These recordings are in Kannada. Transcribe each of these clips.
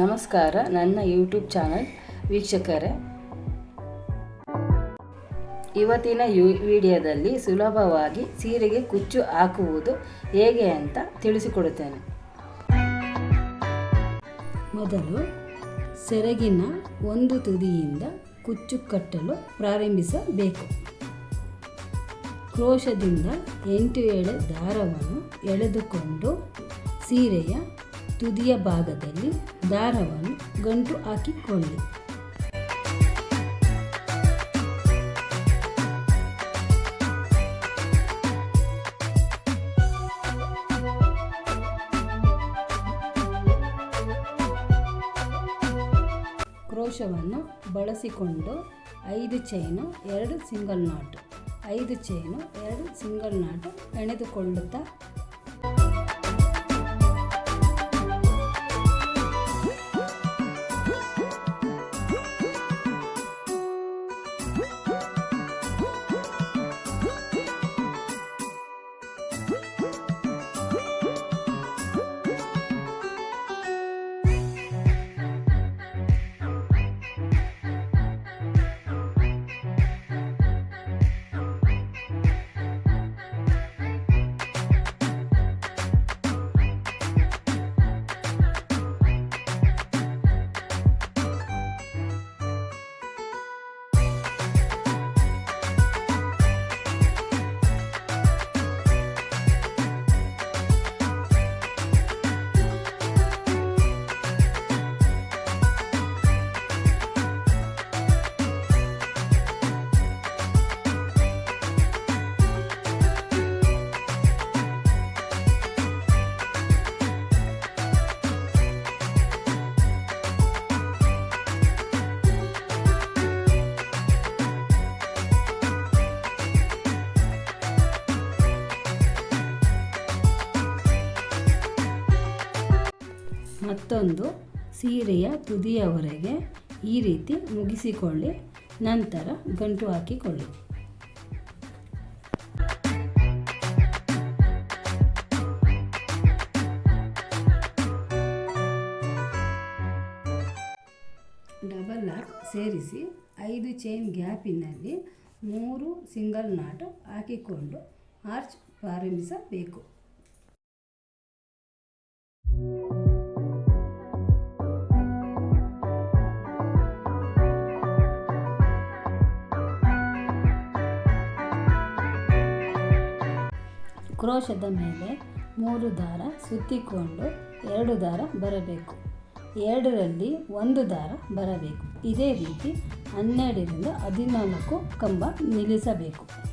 ನಮಸ್ಕಾರ, ನನ್ನ ಯೂಟ್ಯೂಬ್ ಚಾನಲ್ ವೀಕ್ಷಕರೇ. ಇವತ್ತಿನ ಯು ವಿಡಿಯೋದಲ್ಲಿ ಸುಲಭವಾಗಿ ಸೀರೆಗೆ ಕುಚ್ಚು ಹಾಕುವುದು ಹೇಗೆ ಅಂತ ತಿಳಿಸಿಕೊಡುತ್ತೇನೆ. ಮೊದಲು ಸೆರಗಿನ ಒಂದು ತುದಿಯಿಂದ ಕುಚ್ಚು ಕಟ್ಟಲು ಪ್ರಾರಂಭಿಸಬೇಕು. ಕ್ರೋಶದಿಂದ ಎಂಟು ಎಳೆ ದಾರವನ್ನು ಎಳೆದುಕೊಂಡು ಸೀರೆಯ ತುದಿಯ ಭಾಗದಲ್ಲಿ ದಾರವನ್ನು ಗಂಟು ಹಾಕಿಕೊಳ್ಳಿ. ಕ್ರೋಶವನ್ನು ಬಳಸಿಕೊಂಡು ಐದು ಚೈನು, ಎರಡು ಸಿಂಗಲ್ ನಾಟು. ಐದು ಚೈನು, ಎರಡು ಸಿಂಗಲ್ ನಾಟು ಎಣೆದುಕೊಳ್ಳುತ್ತಾ ಮತ್ತೊಂದು ಸೀರೆಯ ತುದಿಯವರೆಗೆ ಈ ರೀತಿ ಮುಗಿಸಿಕೊಳ್ಳಿ, ನಂತರ ಗಂಟು ಹಾಕಿಕೊಳ್ಳಿ. ಡಬಲ್ ಲಾಕ್ ಸೇರಿಸಿ ಐದು ಚೈನ್ ಗ್ಯಾಪಿನಲ್ಲಿ ಮೂರು ಸಿಂಗಲ್ ನಾಟ್ ಹಾಕಿಕೊಂಡು ಆರ್ಚ್ ಪ್ರಾರಂಭಿಸಬೇಕು. ಕ್ರೋಶದ ಮೇಲೆ ಮೂರು ದಾರ ಸುತ್ತಿಕೊಂಡು ಎರಡು ದಾರ ಬರಬೇಕು. ಎರಡರಲ್ಲಿ ಒಂದು ದಾರ ಬರಬೇಕು. ಇದೇ ರೀತಿ ಹನ್ನೆರಡರಿಂದ ಹದಿನಾಲ್ಕು ಕಂಬ ನಿಲ್ಲಿಸಬೇಕು.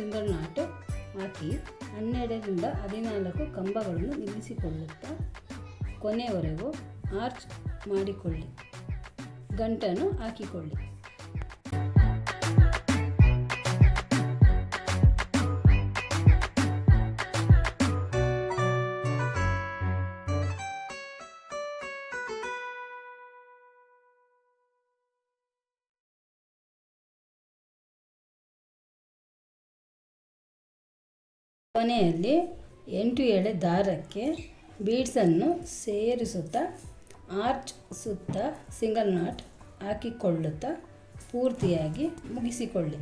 ಸಿಂಗಲ್ ನಾಟು ಹಾಕಿ ಹನ್ನೆರಡರಿಂದ ಹದಿನಾಲ್ಕು ಕಂಬಗಳನ್ನು ನಿಲ್ಲಿಸಿಕೊಳ್ಳುತ್ತಾ ಕೊನೆಯವರೆಗೂ ಆರ್ಚ್ ಮಾಡಿಕೊಳ್ಳಿ ಗಂಟನ್ನು ಹಾಕಿಕೊಳ್ಳಿ. ಕೊನೆಯಲ್ಲಿ ಎಂಟು ಎಳೆ ದಾರಕ್ಕೆ ಬೀಡ್ಸನ್ನು ಸೇರಿಸುತ್ತಾ ಆರ್ಚ್ ಸುತ್ತ ಸಿಂಗಲ್ ನಾಟ್ ಹಾಕಿಕೊಳ್ಳುತ್ತಾ ಪೂರ್ತಿಯಾಗಿ ಮುಗಿಸಿಕೊಳ್ಳಿ.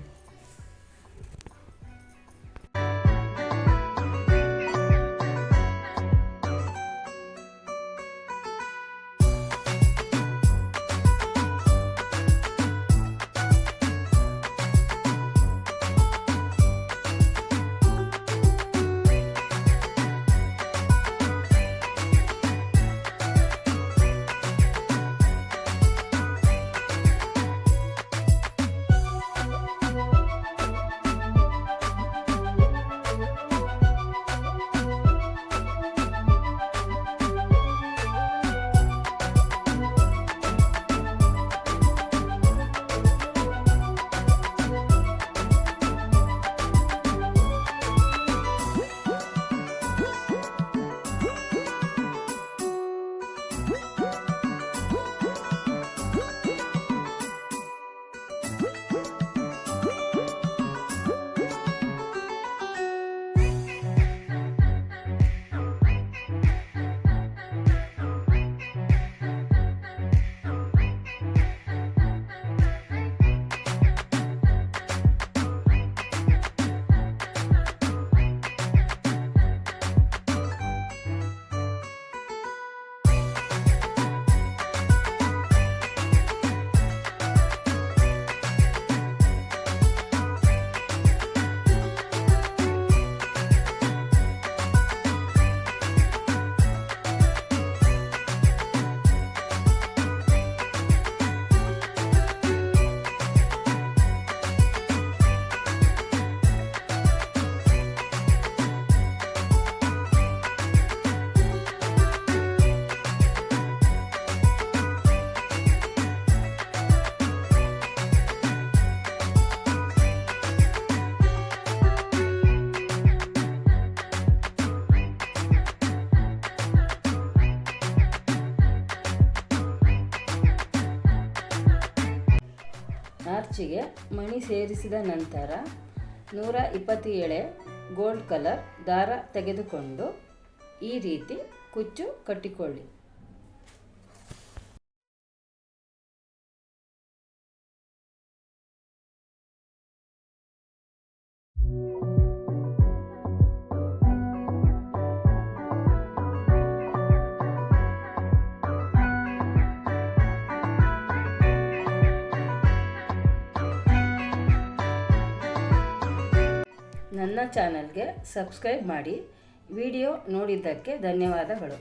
ಆರ್ಚಿಗೆ ಮಣಿ ಸೇರಿಸಿದ ನಂತರ ನೂರ ಇಪ್ಪತ್ತು ಎಳೆ ಗೋಲ್ಡ್ ಕಲರ್ ದಾರ ತೆಗೆದುಕೊಂಡು ಈ ರೀತಿ ಕುಚ್ಚು ಕಟ್ಟಿಕೊಳ್ಳಿ. ನನ್ನ ಚಾನಲ್ಗೆ ಸಬ್ಸ್ಕ್ರೈಬ್ ಮಾಡಿ ವಿಡಿಯೋ ನೋಡಿದ್ದಕ್ಕೆ ಧನ್ಯವಾದಗಳು.